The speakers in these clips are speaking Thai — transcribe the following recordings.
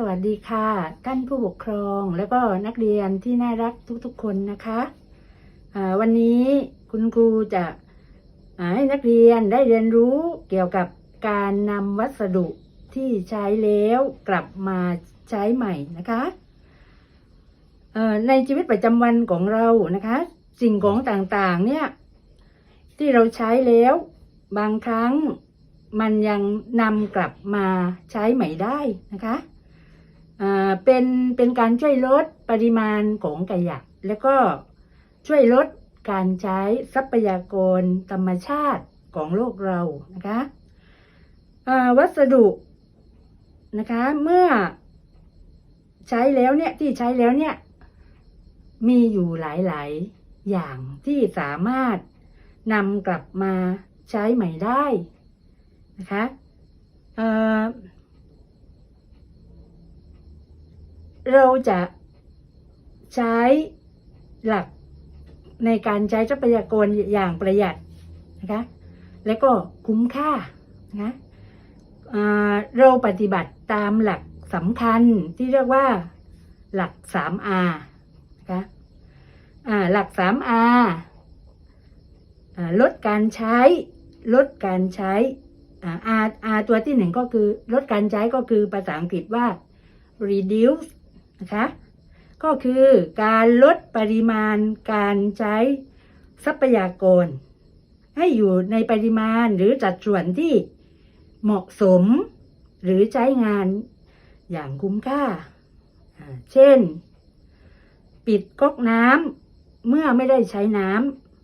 สวัสดีค่ะ ท่านผู้ปกครองแล้วก็นักเรียนที่น่ารักทุกๆคนนะคะวันนี้คุณครูจะให้นักเรียนได้เรียนรู้เกี่ยวกับการนำวัสดุที่ใช้แล้วกลับมาใช้ใหม่นะคะในชีวิตประจำวันของเรานะคะ สิ่งของต่างๆเนี่ยที่เราใช้แล้วบางครั้งมันยังนำกลับมาใช้ใหม่ได้นะคะ เป็นเป็นการช่วยลดปริมาณของขยะแล้วก็ช่วยลดการใช้ทรัพยากรธรรมชาติของโลกเรานะคะวัสดุนะคะเมื่อใช้แล้วเนี่ยที่ใช้แล้วเนี่ยมีอยู่หลาย ๆ อย่างที่สามารถนำกลับมาใช้ใหม่ได้นะคะ จะใช้หลักในการใช้ทรัพยากรอย่างประหยัดนะคะและก็คุ้มค่านะเราปฏิบัติตามหลักสำคัญที่เรียกว่าหลัก 3R นะคะหลัก 3R อ่าลดการใช้ ลดการใช้อา R R ตัวที่หนึ่งก็คือ ลดการใช้ก็คือภาษาอังกฤษว่า reduce นะคะ ก็คือการลดปริมาณการใช้ทรัพยากร ให้อยู่ในปริมาณหรือจัดส่วนที่เหมาะสม หรือใช้งานอย่างคุ้มค่า เช่น ปิดก๊อกน้ำเมื่อไม่ได้ใช้น้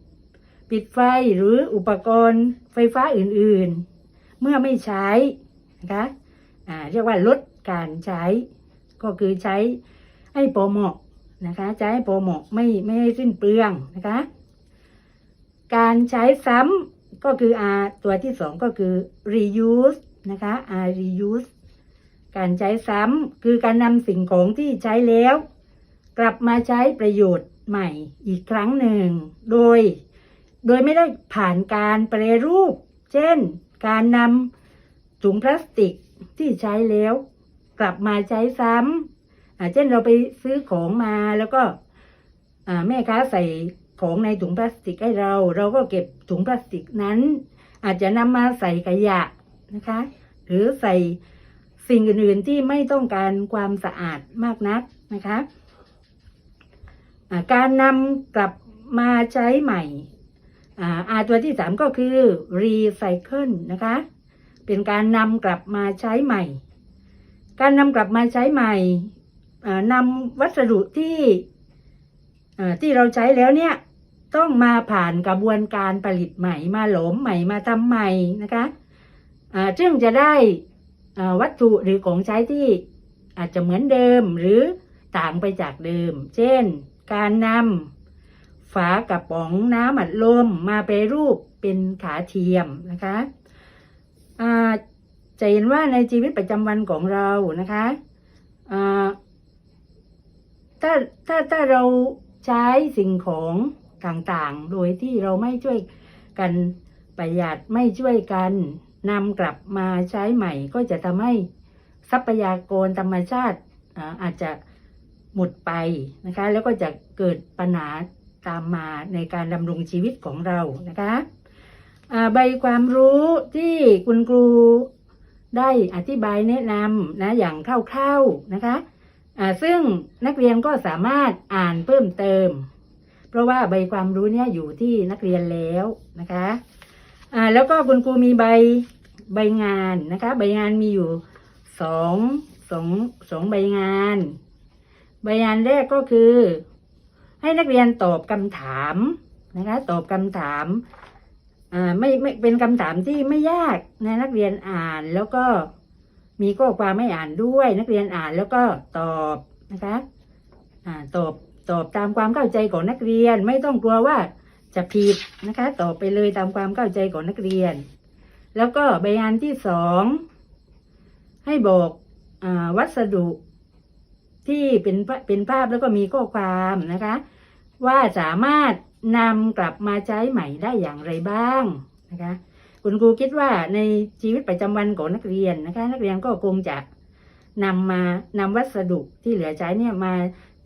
ำปิดไฟหรืออุปกรณ์ไฟฟ้าอื่น ๆ เมื่อไม่ใช้นะคะอ่าเรียกว่าลดการใช้ ก็คือใช้ให้พอเหมาะนะคะใช้ให้พอเหมาะไม่ไม่ให้สิ้นเปลืองนะคะ การใช้ซ้ำก็คือ R ตัวที่สองก็คือ reuse นะคะ R reuse การใช้ซ้ำคือการนำสิ่งของที่ใช้แล้ว กลับมาใช้ประโยชน์ใหม่อีกครั้งหนึ่ง โดย โดยไม่ได้ผ่านการแปรรูป เช่น การนำถุงพลาสติกที่ใช้แล้ว กลับมาใช้ซ้ำเช่นเราไปซื้อของมาแล้วก็แม่ค้าใส่ของในถุงพลาสติกให้เรา เราก็เก็บถุงพลาสติกนั้น อาจจะนำมาใส่ขยะนะคะ หรือใส่สิ่งอื่นๆที่ไม่ต้องการความสะอาดมากนักนะคะการนำกลับมาใช้ใหม่อาตัวที่สามก็คือ recycle นะคะ เป็นการนำกลับมาใช้ใหม่ การนำกลับมาใช้ใหม่นำวัสดุที่ที่เราใช้แล้วเนี่ย ต้องมาผ่านกระบวนการผลิตใหม่มาหลอมใหม่มาทำใหม่นะคะซึ่งจะได้วัตถุหรือของใช้ที่อาจจะเหมือนเดิมหรือต่างไปจากเดิม เช่น การนำฝากระป๋องน้ำอัดลมมาแปรูปเป็นขาเทียมนะคะ จะเห็นว่าในชีวิตประจำวันของเรานะคะถ้าถ้าถ้าเราใช้สิ่งของต่างๆ โดยที่เราไม่ช่วยกันประหยัดไม่ช่วยกันนำกลับมาใช้ใหม่ ก็จะทำให้ทรัพยากรธรรมชาติอาจจะหมดไปนะคะ แล้วก็จะเกิดปัญหาตามมาในการดำรงชีวิตของเรานะคะใบความรู้ที่คุณครู ได้อธิบายแนะนำนะอย่างคร่าวๆนะคะอ่าซึ่งนักเรียนก็สามารถอ่านเพิ่มเติม เพราะว่าใบความรู้เนี่ยอยู่ที่นักเรียนแล้วนะคะอ่าแล้วก็คุณครูมีใบใบงานนะคะ ใบงานมีอยู่สองสองสองใบงาน ใบงานแรกก็คือ ให้นักเรียนตอบคำถามนะคะ ตอบคำถาม ไม่ไม่เป็นคำถามที่ไม่ยากนะนักเรียนอ่านแล้วก็มีข้อความไม่อ่านด้วย นักเรียนอ่านแล้วก็ตอบนะคะอ่าตอบตอบตามความเข้าใจของนักเรียนไม่ต้องกลัวว่าจะผิดนะคะตอบไปเลยตามความเข้าใจของนักเรียน แล้วก็ใบงานที่สองให้บอกอวัสดุที่เป็นเป็นภาพแล้วก็มีข้อความนะคะ ว่าสามารถ นำกลับมาใช้ใหม่ได้อย่างไรบ้างนะคะคุณครูคิดว่าในชีวิตประจำวันของนักเรียนนะคะ นักเรียนก็คงจะนำมานำวัสดุที่เหลือใช้เนี่ยมา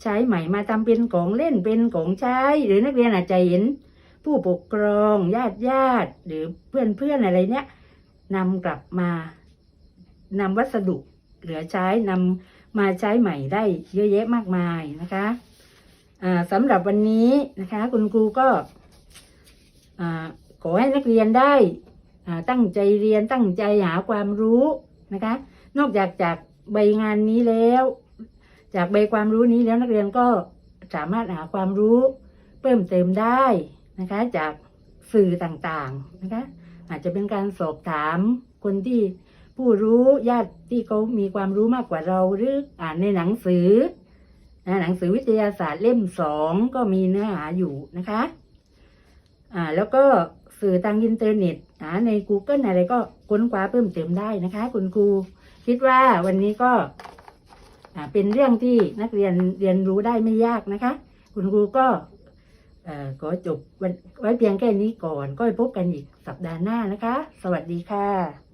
ใช้ใหม่มาทำเป็นของเล่นเป็นของใช้ หรือนักเรียนอาจจะเห็นผู้ปกครองญาติญาติหรือเพื่อนเพื่อนอะไรเนี่ยนำกลับมานำวัสดุเหลือใช้นำมาใช้ใหม่ได้เยอะแยะมากมายนะคะ สำหรับวันนี้นะคะ คุณครูก็ขอให้นักเรียนได้ตั้งใจเรียนตั้งใจหาความรู้นะคะ นอกจากจากใบงานนี้แล้ว จากใบความรู้นี้แล้วนักเรียนก็สามารถหาความรู้เพิ่มเติมได้นะคะ จากสื่อต่างๆนะคะ อาจจะเป็นการสอบถามคนที่ผู้รู้ญาติที่เขามีความรู้มากกว่าเราหรืออ่านในหนังสือ หนังสือวิทยาศาสตร์เล่มสองก็มีเนื้อหาอยู่นะคะอ่าแล้วก็สื่อทางอินเทอร์เน็ตหาใน Google อะไรก็ค้นคว้าเพิ่มเติมได้นะคะ คุณครู คิดว่าวันนี้ก็เป็นเรื่องที่นักเรียนเรียนรู้ได้ไม่ยากนะคะ คุณครูก็ขอจบไว้เพียงแค่นี้ก่อน ก็ไปพบกันอีกสัปดาห์หน้านะคะ สวัสดีค่ะ